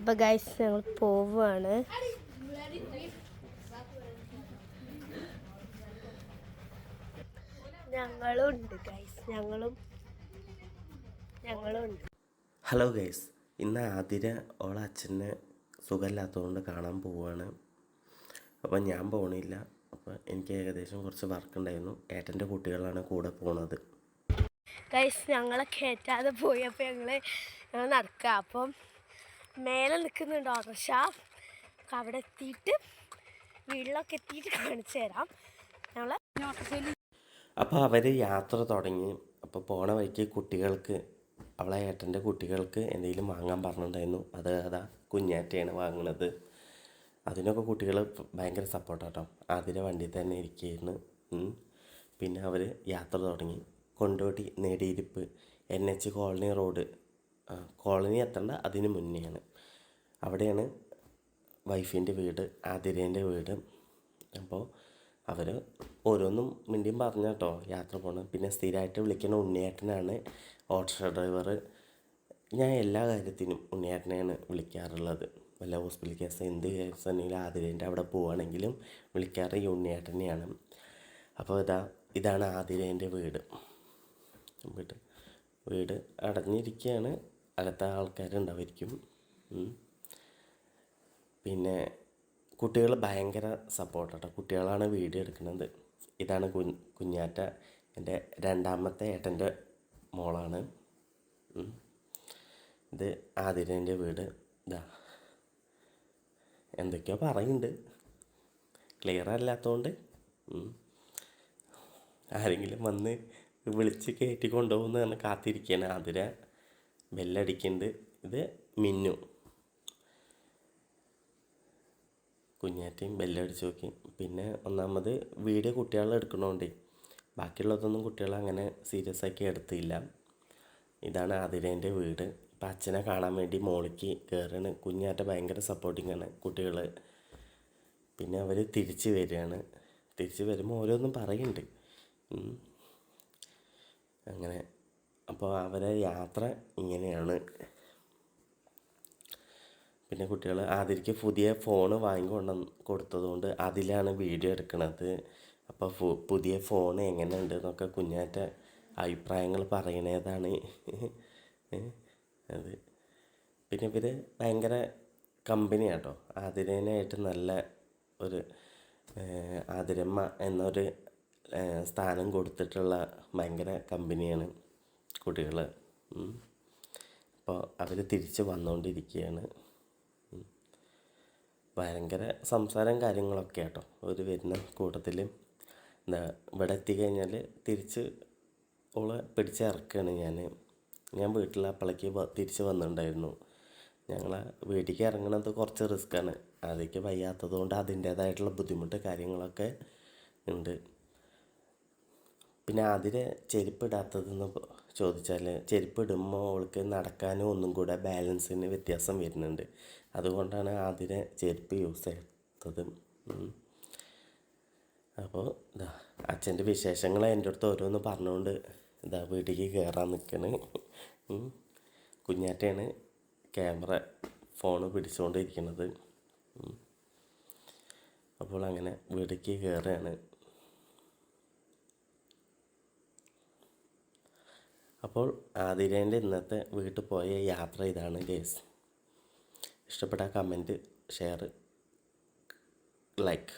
അപ്പോൾ ഗൈസ് ഞങ്ങൾ പോവുകയാണ് ഞങ്ങളും ഉണ്ട് ഗൈസ് ഞങ്ങളും ഞങ്ങളും ഉണ്ട് ഹലോ ഗൈസ് ഇന്ന് ആതിര ഓളെ അച്ഛന് സുഖമില്ലാത്തതുകൊണ്ട് കാണാൻ പോവുകയാണ് അപ്പം ഞാൻ പോകണില്ല അപ്പോൾ എനിക്ക് ഏകദേശം കുറച്ച് വർക്ക് ഉണ്ടായിരുന്നു. ഏട്ടന്റെ കുട്ടികളാണ് കൂടെ പോണത്. ഗൈസ് ഞങ്ങളെ കയറ്റാതെ പോയി. അപ്പോൾ ഞങ്ങൾ ഞങ്ങൾ നടക്കുക അപ്പം മേലെ നിൽക്കുന്നുണ്ട് ഓട്ടോറിക്ഷ അവിടെ എത്തിയിട്ട് വീട്ടിലൊക്കെ എത്തിയിട്ട് കാണിച്ചു തരാം. ഞങ്ങൾ അപ്പോൾ അവർ യാത്ര തുടങ്ങി. അപ്പോൾ പോണ വഴിക്ക് കുട്ടികൾക്ക് അവളെ ഏട്ടന്റെ കുട്ടികൾക്ക് എന്തെങ്കിലും വാങ്ങാൻ പറഞ്ഞിട്ടുണ്ടായിരുന്നു. അത് അതാ കുഞ്ഞാറ്റയാണ് വാങ്ങണത് അതിനൊക്കെ കുട്ടികൾ ഭയങ്കര സപ്പോർട്ടാട്ടോ അതിന്റെ വണ്ടി തന്നെ ഇരിക്കുകയായിരുന്നു. പിന്നെ അവർ യാത്ര തുടങ്ങി. Kondotty Nediyiruppu N H colony road colony എത്തേണ്ട അതിന് മുന്നെയാണ്. അവിടെയാണ് വൈഫിന്റെ വീട് ആതിരേന്റെ വീട്. അപ്പോൾ അവർ ഓരോന്നും മിണ്ടിയും പറഞ്ഞ കേട്ടോ യാത്ര പോകണം പിന്നെ സ്ഥിരമായിട്ട് വിളിക്കുന്ന ഉണ്ണിയേട്ടനാണ് ഓട്ടോ ഡ്രൈവർ ഞാൻ എല്ലാ കാര്യത്തിനും ഉണ്ണിയേട്ടനെയാണ് വിളിക്കാറുള്ളത്. വല്ല ഹോസ്പിറ്റൽ കേസ് എന്ത് കേസ് ആണെങ്കിലും ആതിരേന്റെ അവിടെ പോവുകയാണെങ്കിലും വിളിക്കാറ് ഈ ഉണ്ണിയേട്ടനെയാണ്. അപ്പോൾ ഇതാ ഇതാണ് ആതിരേന്റെ വീട്. വീട് വീട് അടഞ്ഞിരിക്കുകയാണ് അടുത്ത ആൾക്കാരുണ്ടാവുമായിരിക്കും പിന്നെ കുട്ടികൾ ഭയങ്കര സപ്പോർട്ടാട്ടോ കുട്ടികളാണ് വീഡിയോ എടുക്കുന്നത്. ഇതാണ് കു കുഞ്ഞാറ്റ എന്റെ രണ്ടാമത്തെ ഏട്ടന്റെ മോളാണ്. ഇത് ആതിരേന്റെ വീട്. ഇതാ എന്തൊക്കെയോ പറയുന്നുണ്ട്. ക്ലിയർ അല്ലാത്തതുകൊണ്ട് ആരെങ്കിലും വന്ന് വിളിച്ച് കയറ്റി കൊണ്ടുപോകുന്ന പറഞ്ഞ് കാത്തിരിക്കുകയാണ് ആതിര. ബെല്ലടിക്കുന്നുണ്ട് ഇത് മിന്നു. കുഞ്ഞാറ്റയും ബെല്ലടിച്ച് നോക്കി. പിന്നെ ഒന്നാമത് വീഡിയോ കുട്ടികളെ എടുക്കണോണ്ടേ. ബാക്കിയുള്ളതൊന്നും കുട്ടികൾ അങ്ങനെ സീരിയസ് ആക്കി എടുത്തില്ല. ഇതാണ് ആതിരേന്റെ വീട്. ഇപ്പം അച്ഛനെ കാണാൻ വേണ്ടി മോളിക്ക് കയറാണ് കുഞ്ഞാറ്റ ഭയങ്കര സപ്പോർട്ടിങ് ആണ് കുട്ടികൾ പിന്നെ അവർ തിരിച്ച് വരികയാണ്. തിരിച്ച് വരുമ്പോൾ ഓരോന്നും പറയുന്നുണ്ട്. അങ്ങനെ അപ്പോൾ അവരെ യാത്ര ഇങ്ങനെയാണ്. പിന്നെ കുട്ടികൾ ആതിരയ്ക്ക് പുതിയ ഫോൺ വാങ്ങിക്കൊണ്ട കൊടുത്തതുകൊണ്ട് അതിലാണ് വീഡിയോ എടുക്കുന്നത് അപ്പോൾ പുതിയ ഫോൺ എങ്ങനെയുണ്ട് എന്നൊക്കെ കുഞ്ഞാറ്റ അഭിപ്രായങ്ങൾ പറയണതാണ്. അത്. പിന്നെ ഇവർ ഭയങ്കര കമ്പനിയാട്ടോ ആതിരേനായിട്ട് നല്ല ഒരു ആതിരമ്മ എന്നൊരു സ്ഥാനം കൊടുത്തിട്ടുള്ള ഭയങ്കര കമ്പനിയാണ് കുട്ടികൾ. അപ്പോൾ അവർ തിരിച്ച് വന്നുകൊണ്ടിരിക്കുകയാണ് ഭയങ്കര സംസാരം കാര്യങ്ങളൊക്കെ ആട്ടോ. അവർ വരുന്ന കൂട്ടത്തിൽ എന്താ ഇവിടെ എത്തിക്കഴിഞ്ഞാൽ തിരിച്ച് ഓളെ പിടിച്ചിറക്കുകയാണ് ഞാൻ ഞാൻ വീട്ടിൽ അപ്പളേക്ക് തിരിച്ച് വന്നിട്ടുണ്ടായിരുന്നു. ഞങ്ങൾ വീട്ടിലേക്ക് ഇറങ്ങണത് കുറച്ച് റിസ്ക്കാണ്. അതിലേക്ക് വയ്യാത്തത് കൊണ്ട് അതിന്റേതായിട്ടുള്ള ബുദ്ധിമുട്ട് കാര്യങ്ങളൊക്കെ ഉണ്ട്. പിന്നെ അതിന് ചെരുപ്പ് ഇടാത്തതെന്ന് ചോദിച്ചാൽ ചെരുപ്പ് ഇടുമ്പോൾ അവൾക്ക് നടക്കാനും ഒന്നും കൂടെ ബാലൻസിന് വ്യത്യാസം വരുന്നുണ്ട്. അതുകൊണ്ടാണ് അതിന് ചെരുപ്പ് യൂസ് ചെയ്തത്. അപ്പോൾ ഇതാ അച്ഛന്റെ വിശേഷങ്ങൾ എന്റെ അടുത്ത് ഓരോന്ന് പറഞ്ഞുകൊണ്ട് ഇതാ വീട്ടിലേക്ക് കയറാൻ നിൽക്കണ് കുഞ്ഞാറ്റയാണ് ക്യാമറ ഫോൺ പിടിച്ചുകൊണ്ടിരിക്കുന്നത്. അപ്പോൾ അങ്ങനെ വീട്ടിലേക്ക് കയറുകയാണ് അപ്പോൾ ആതിരേന്റെ ഇന്നത്തെ വീട്ടിൽ പോയ യാത്ര ഇതാണ് ഗേസ് ഇഷ്ടപ്പെട്ട കമന്റ് ഷെയർ ലൈക്ക്